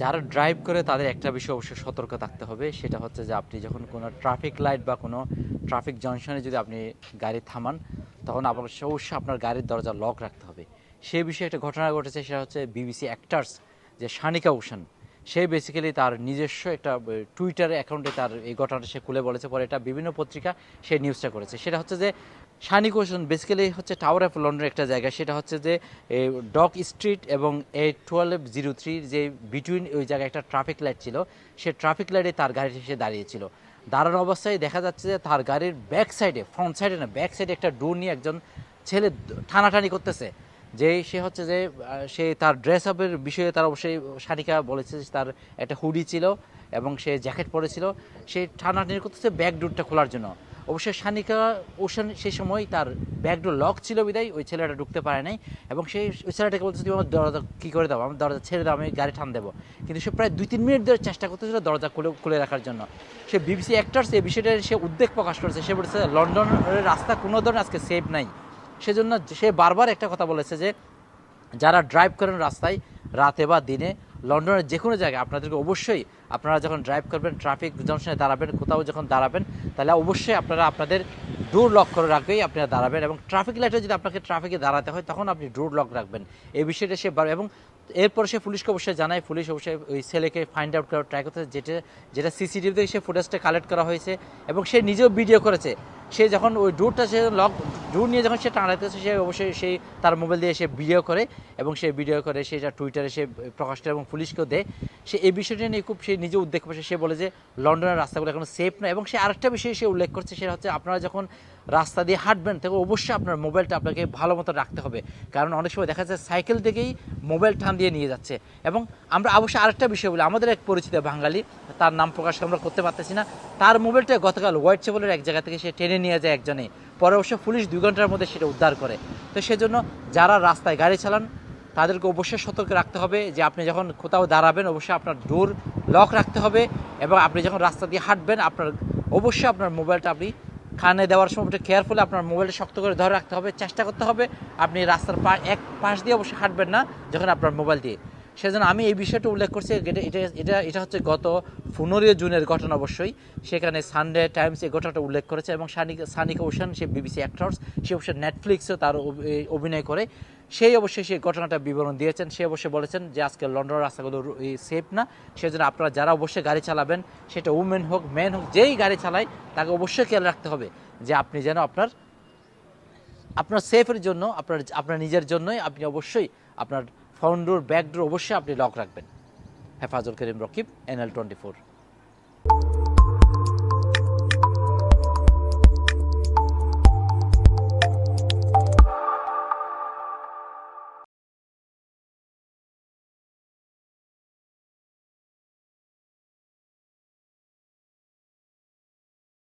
যারা ড্রাইভ করে তাদের একটা বিষয় অবশ্যই সতর্ক থাকতে হবে, সেটা হচ্ছে যে আপনি যখন কোনো ট্রাফিক লাইট বা কোনো ট্রাফিক জংশনে যদি আপনি গাড়ি থামান, তখন আপনার অবশ্যই আপনার গাড়ির দরজা লক রাখতে হবে। সেই বিষয়ে একটা ঘটনা ঘটেছে, সেটা হচ্ছে বিবিসি অ্যাক্টার্স যে শানিকা উষান সে বেসিক্যালি তার নিজস্ব একটা টুইটার অ্যাকাউন্টে তার এই ঘটনাটা সে খুলে বলেছে। পরে এটা বিভিন্ন পত্রিকা সে নিউজটা করেছে। সেটা হচ্ছে যে শানিক ওশন বেসিক্যালি হচ্ছে টাওয়ার অফ লন্ডনের একটা জায়গা। সেটা হচ্ছে যে ডক স্ট্রিট এবং এ টুয়েলভ জিরো থ্রির যে বিটুইন ওই জায়গায় একটা ট্রাফিক লাইট ছিল, সে ট্রাফিক লাইটে তার গাড়িটি সে দাঁড়িয়েছিল দাঁড়ানো অবস্থায় দেখা যাচ্ছে যে তার গাড়ির ব্যাক সাইডে ফ্রন্ট সাইডে না ব্যাক সাইডে একটা ডোর নিয়ে একজন ছেলে টানাটানি করতেছে। যে সে হচ্ছে যে সে তার ড্রেস আপের বিষয়ে তার অবশ্যই সারিকা বলেছে যে তার একটা হুডি ছিল এবং সে জ্যাকেট পরেছিল। সে টানাটানি করতেছে ব্যাক ডোরটা খোলার জন্য। অবশ্যই সানিকা ওশান সেই সময় তার ব্যাক ডোর লক ছিল বিদায়, ওই ছেলেটা ঢুকতে পারে নাই এবং সেই ওই ছেলেটাকে বলতেছে তুমি আমার দরজা কী করে দাও? আমার দরজা ছেড়ে দাও, আমি গাড়ি ঠান দেবো। কিন্তু সে প্রায় দুই তিন মিনিট ধরে চেষ্টা করতেছিল দরজা খুলে খুলে রাখার জন্য। সে বিবিসি অ্যাক্টার্স এই বিষয়টা সে উদ্বেগ প্রকাশ করেছে। সে বলেছে, লন্ডনের রাস্তা কোনো ধরনের আজকে সেফ নাই। সেজন্য সে বারবার একটা কথা বলেছে যে, যারা ড্রাইভ করেন রাস্তায়, রাতে বা দিনে লন্ডনের যে কোনো জায়গায় আপনাদেরকে অবশ্যই আপনারা যখন ড্রাইভ করবেন ট্রাফিক জংশনে দাঁড়াবেন, কোথাও যখন দাঁড়াবেন, তাহলে অবশ্যই আপনারা আপনাদের ডোর লক করে রাখবেই আপনারা দাঁড়াবেন এবং ট্রাফিক লাইটে যদি আপনাকে ট্রাফিকে দাঁড়াতে হয়, তখন আপনি ডোর লক রাখবেন। এই বিষয়টা সে এবং এরপর সে পুলিশকে অবশ্যই জানায় পুলিশ অবশ্যই ওই ছেলেকে ফাইন্ড আউট করার ট্রাই করতেছে, যেটা যেটা সিসিটিভি থেকে সে ফুটেজটা কালেক্ট করা হয়েছে এবং সে নিজেও ভিডিও করেছে। সে যখন ওই ডোরটা সে লক ডোর নিয়ে যখন সে টানাইতেছে, সে অবশ্যই সেই তার মোবাইল দিয়ে সে ভিডিও করে এবং সে ভিডিও করে, সে সেটা টুইটারে সে প্রকাশ করে এবং পুলিশকেও দেয়। সে এই বিষয়টা নিয়ে খুব সে নিজে উদ্বেগ পাশে সে বলে যে, লন্ডনের রাস্তাগুলো এখন সেফ না। এবং সে আরেকটা বিষয় সে উল্লেখ করছে, সেটা হচ্ছে আপনারা যখন রাস্তা দিয়ে হাঁটবেন, তখন অবশ্যই আপনার মোবাইলটা আপনাকে ভালো মতো রাখতে হবে। কারণ অনেক সময় দেখা যাচ্ছে সাইকেল থেকেই মোবাইল টান দিয়ে নিয়ে যাচ্ছে। এবং আমরা অবশ্যই আরেকটা বিষয় বলি, আমাদের এক পরিচিত বাঙালি, তার নাম প্রকাশ আমরা করতে পারতেছি না। তার মোবাইলটা গতকাল হোয়াইট চেবলের এক জায়গা থেকে সে টেনে নিয়ে যায় একজনে পরে অবশ্য পুলিশ দুই ঘণ্টার মধ্যে সেটা উদ্ধার করে। তো সেজন্য যারা রাস্তায় গাড়ি চালান, তাদেরকে অবশ্যই সতর্ক রাখতে হবে যে আপনি যখন কোথাও দাঁড়াবেন, অবশ্যই আপনার ডোর লক রাখতে হবে এবং আপনি যখন রাস্তা দিয়ে হাঁটবেন, আপনার অবশ্যই আপনার মোবাইলটা আপনি কানে দেওয়ার সময় একটু কেয়ারফুলি আপনার মোবাইলটা শক্ত করে ধরে রাখতে হবে, চেষ্টা করতে হবে। আপনি রাস্তার পা, এক পাশ দিয়ে অবশ্যই হাঁটবেন না যখন আপনার মোবাইল দিয়ে। সেজন্য আমি এই বিষয়টা উল্লেখ করছি, এটা এটা এটা হচ্ছে গত পনেরোই জুনের ঘটনা অবশ্যই। সেখানে সানডে টাইমস এই ঘটনাটা উল্লেখ করেছে এবং সানিকা সানিকা ওশান, সে বিবিসি অ্যাক্টর্স সে অবশ্যই নেটফ্লিক্সেও তার অভিনয় করে। সেই অবশ্যই সেই ঘটনাটা বিবরণ দিয়েছেন। সে অবশ্যই বলেছেন যে আজকে লন্ডনের রাস্তাগুলো সেফ না। সেজন্য আপনারা যারা অবশ্যই গাড়ি চালাবেন, সেটা উমেন হোক মেন হোক, যেই গাড়ি চালায়, তাকে অবশ্যই খেয়াল রাখতে হবে যে আপনি যেন আপনার আপনার সেফের জন্য, আপনার আপনার নিজের জন্যই আপনি অবশ্যই আপনার ফ্রন্ট ডোর ব্যাক ডোর অবশ্যই আপনি লক রাখবেন। Hefazul Karim Rakib NL twenty four